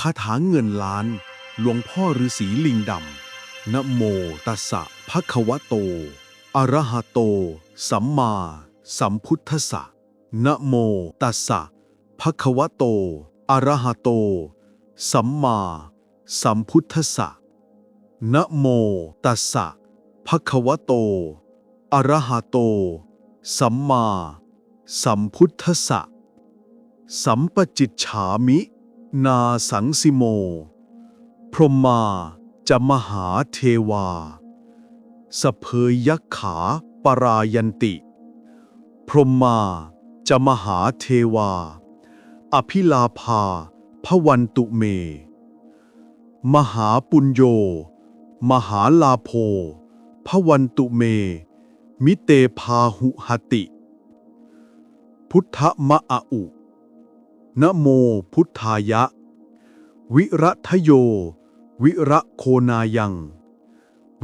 คาถาเงินล้าน หลวงพ่อฤาษีลิงดำนะโมตัสสะภะคะวะโต อะระหะโต สัมมา สัมพุทธัสสะนะโมตัสสะภะคะวะโต อะระหะโต สัมมา สัมพุทธัสสะนะโมตัสสะภะคะวะโต อะระหะโต สัมมา สัมพุทธัสสะสัมปจิตฉามิ นาสังสิโม พรหมาจะมหาเทวา สเพยยักขาปรายันติ พรหมาจะมหาเทวา อภิลาภาพวันตุเม มหาปุญโย มหาลาโภพวันตุเม มิเตพาหุหติ พุทธมะอะอุ นโมพุทธายะ วิระทโย วิระโคนายัง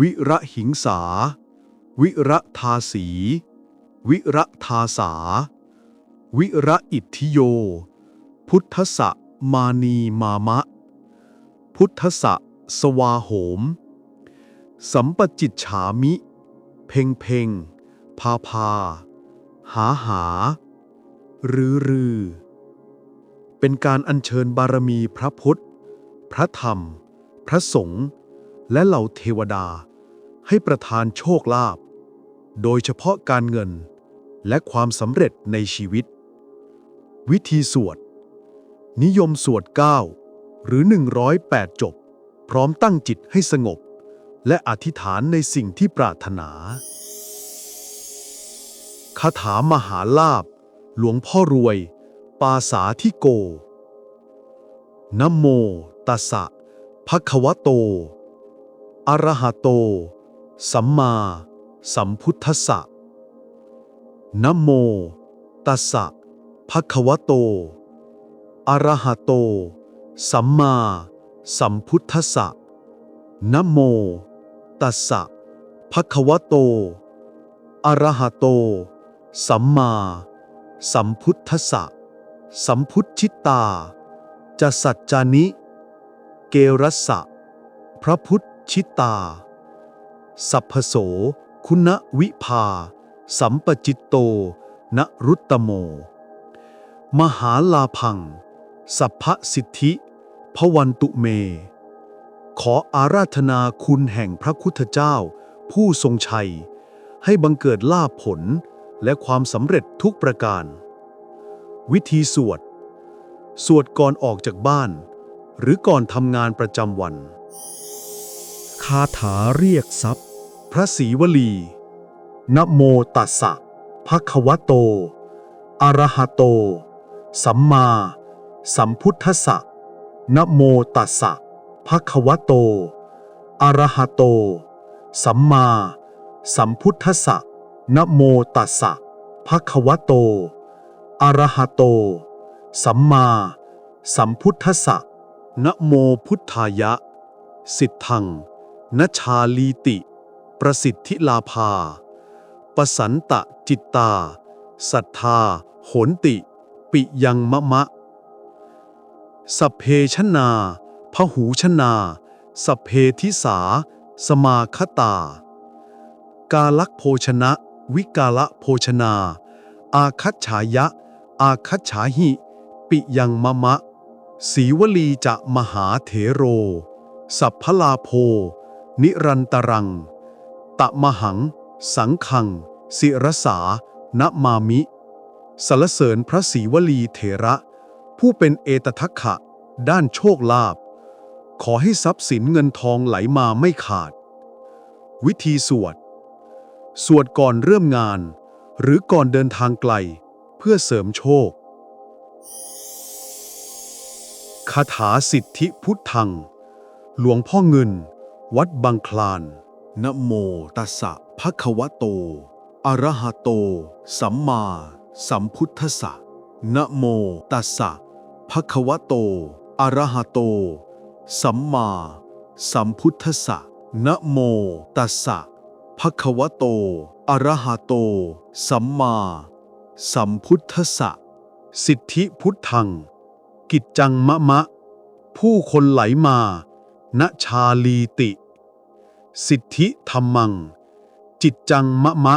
วิระหิงสา วิระทาสี วิระทาสา วิระอิทธิโย พุทธสะมานีมามะ พุทธสะสวาโหม สัมปจิตฉามิ เพ่งเพ่งพาพา หาหา รือรือ เป็นการอัญเชิญบารมีพระพุทธ พระธรรม พระสงฆ์และเหล่าเทวดา ให้ประทานโชคลาภโดยเฉพาะการเงินและความสำเร็จในชีวิต วิธีสวด นิยมสวด 9 หรือ 108 จบ พร้อมตั้งจิตให้สงบ และอธิษฐานในสิ่งที่ปรารถนาคาถามหาลาภหลวงพ่อรวย ปาสาธิโกนโมตัสสะภะคะวะโต อะระหะโต สัมมาสัมพุทธัสสะนโมตัสสะภะคะวะโต อะระหะโต สัมมาสัมพุทธัสสะนโมตัสสะภะคะวะโต อะระหะโต สัมมาสัมพุทธัสสะ สัมพุทธิตา จะสัจจานิ เกรัสสะ พระพุทธชิตา สัพพโส คุณวิภา สัมปจิตโต นรุตตโม มหาลาพัง สัพพสิทธิ พวันตุเม ขออาราธนาคุณแห่งพระพุทธเจ้า ผู้ทรงชัย ให้บังเกิดลาภผลและความสำเร็จทุกประการ วิธีสวด สวดก่อนออกจากบ้าน หรือก่อนทำงานประจำวัน คาถาเรียกทรัพย์ พระศรีวลีนโมตัสสะภะคะวะโต อะระหะโต สัมมา สัมพุทธัสสะนโมตัสสะภะคะวะโต อะระหะโต สัมมา สัมพุทธัสสะนโมตัสสะภะคะวะโต อะระหะโต สัมมา สัมพุทธสสะนะโมพุทธายะ สิทธังนชาลีติ ประสิทธิลาภา ปสันตะจิตตา สัทธา โหนติ ปิยังมะมะ สัพเพชนาพหูชนา สัพเพทิสา สมาคตา กาลักโภชนะ วิกาละโภชนา อาคัจฉายะ อาคัจฉาหิ ปิยังมะมะ สีวลีจะมหาเถโร สัพพลาโภนิรันตรัง ตะมหัง สังขัง สิรสานะมามิสรเสริญพระศรีวลีเถระ ผู้เป็นเอตทัคคะด้านโชคลาภขอให้ทรัพย์สินเงินทองไหลมาไม่ขาด วิธีสวด สวดก่อนเริ่มงาน หรือก่อนเดินทางไกล พื่อเสริมโชค คาถาสิทธิพุทธัง หลวงพ่อเงิน วัดบางคลาน นะโมตัสสะภะคะวะโต อะระหะโต สัมมาสัมพุทธัสสะนะโมตัสสะภะคะวะโต อะระหะโต สัมมาสัมพุทธัสสะนะโมตัสสะภะคะวะโต อะระหะโต สัมมา สัมพุทธสะสิทธิพุทธัง กิจจังมะมะ ผู้คนไหลมา ณชาลีติ สิทธิธรรมัง จิตจังมะมะ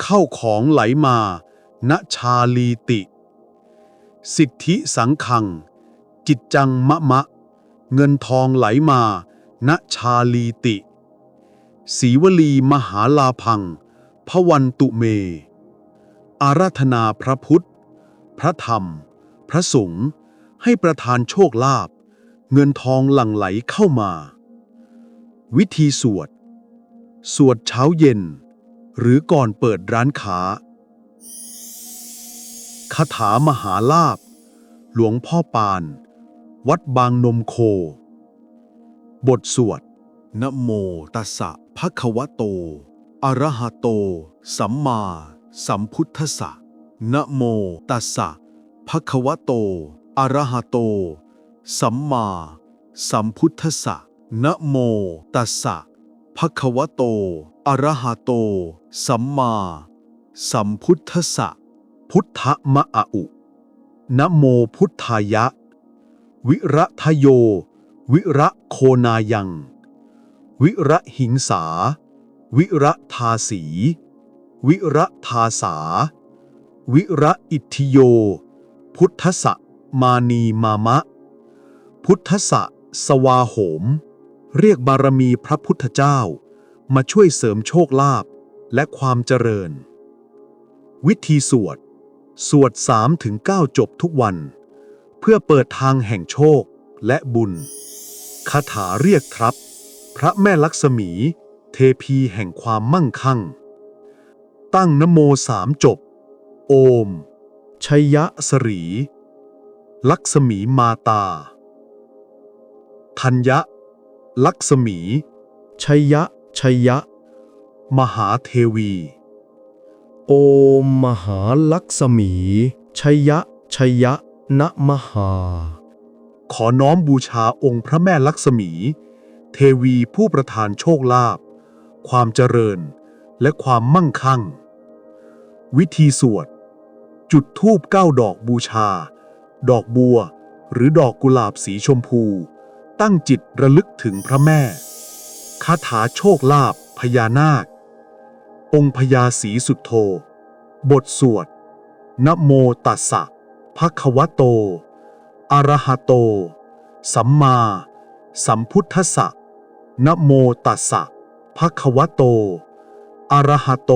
เข้าของไหลมา ณชาลีติ สิทธิสังขัง จิตจังมะมะ เงินทองไหลมา ณชาลีติ สีวลีมหาลาพังพวันตุเม อาราธนาพระพุทธ พระธรรม พระสงฆ์ให้ประทานโชคลาภเงินทองหลั่งไหลเข้ามา วิธีสวด สวดเช้าเย็น หรือก่อนเปิดร้านค้าคาถามหาลาภหลวงพ่อปาน วัดบางนมโค บทสวดนะโมตัสสะภะคะวะโต อะระหะโต สัมมา สัมพุทธสสะนะโมตัสสะภะคะวะโต อะระหะโต สัมมาสัมพุทธสสะนะโมตัสสะภะคะวะโต อะระหะโต สัมมาสัมพุทธสสะพุทธมะอะอุ นะโมพุทธายะ วิระทโย วิระโคนายัง วิระหิงสา วิระทาสี วิระทาสา วิระอิทธิโย พุทธะมานีมามะ พุทธะสวาโหม เรียกบารมีพระพุทธเจ้า มาช่วยเสริมโชคลาภและความเจริญ วิธีสวด สวด3ถึง9จบทุกวัน เพื่อเปิดทางแห่งโชคและบุญ คาถาเรียกทรัพย์พระแม่ลักษมี เทพีแห่งความมั่งคั่ง ตั้งนโมสามจบ โอม ชัยยะสรี ลักษมีมาตา ธัญญะ ลักษมี ชัยยะ ชัยยะ มหาเทวี โอมมหาลักษมี ชัยยะ ชัยยะนะมหา ขอน้อมบูชาองค์พระแม่ลักษมี เทวีผู้ประทานโชคลาภความเจริญและความมั่งคั่ง วิธีสวด จุดธูปเก้าดอกบูชา ดอกบัว หรือดอกกุหลาบสีชมพู ตั้งจิตระลึกถึงพระแม่ คาถาโชคลาภพญานาค องค์พญาศรีสุดโท บทสวดนโมตัสสะภะคะวะโต อะระหะโต สัมมา สัมพุทธัสสะนโมตัสสะภะคะวะโต อะระหะโต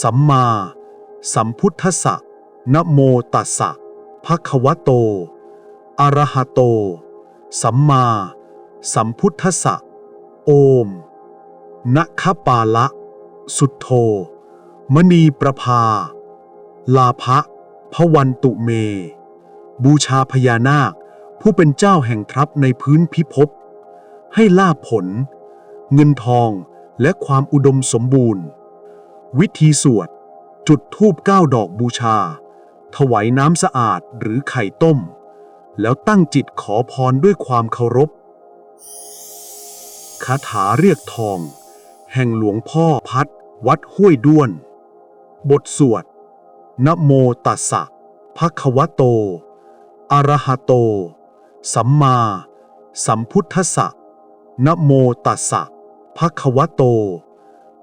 สัมมา สัมพุทธสสะนะโมตัสสะภะคะวะโต อะระหะโต สัมมา สัมพุทธสสะโอมนะคปาละ สุทโธมณีประภา ลาภะพวันตุเม บูชาพญานาค ผู้เป็นเจ้าแห่งทรัพย์ในพื้นพิภพ ให้ลาภผล เงินทองและความอุดมสมบูรณ์ วิธีสวด จุดธูปเก้าดอกบูชา ถวายน้ำสะอาดหรือไข่ต้ม แล้วตั้งจิตขอพรด้วยความเคารพคาถาเรียกทอง แห่งหลวงพ่อพัด วัดห้วยด้วน บทสวดนะโมตัสสะภะคะวะโต อะระหะโต สัมมา สัมพุทธัสสะนะโมตัสสะภะคะวะโต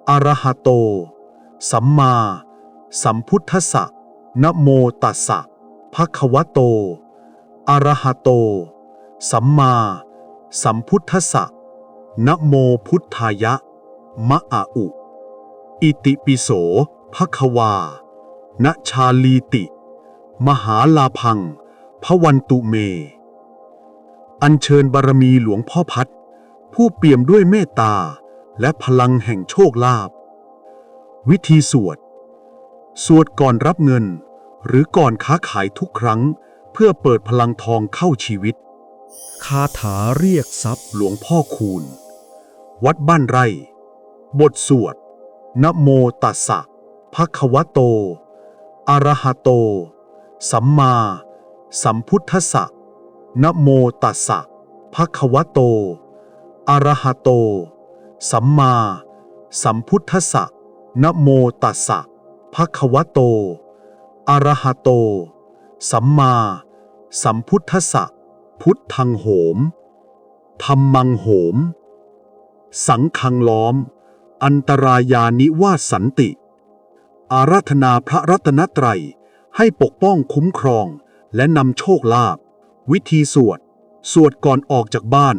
อะระหะโต สัมมา สัมพุทธัสสะนะโมตัสสะภะคะวะโต อะระหะโต สัมมา สัมพุทธัสสะนะโมพุทธายะ มะอาอุ อิติปิโสภะคะวาณชาลีติ มหาลาพังพวันตุเม อัญเชิญบารมีหลวงพ่อพัด ผู้เปี่ยมด้วยเมตตาและพลังแห่งโชคลาภ วิธีสวด สวดก่อนรับเงิน หรือก่อนค้าขายทุกครั้ง เพื่อเปิดพลังทองเข้าชีวิต คาถาเรียกทรัพย์หลวงพ่อคูณ วัดบ้านไร่ บทสวดนโมตัสสะภะคะวะโต อะระหะโต สัมมา สัมพุทธัสสะนโมตัสสะภะคะวะโต อะระหะโต สัมมา สัมพุทธัสสะ นะโมตัสสะภะคะวะโต อะระหะโต สัมมา สัมพุทธัสสะพุทธังโหมธรรมังโหม สังฆังล้อม อันตรายานิวาสสันติ อาราธนาพระรัตนตรัย ให้ปกป้องคุ้มครองและนำโชคลาภ วิธีสวด สวดก่อนออกจากบ้าน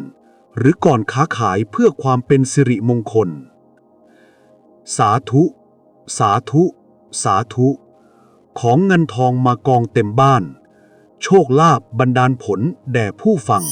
หรือก่อนค้าขายเพื่อความเป็นสิริมงคล สาธุ สาธุ สาธุ ของเงินทองมากองเต็มบ้าน โชคลาภบันดาลผลแด่ผู้ฟัง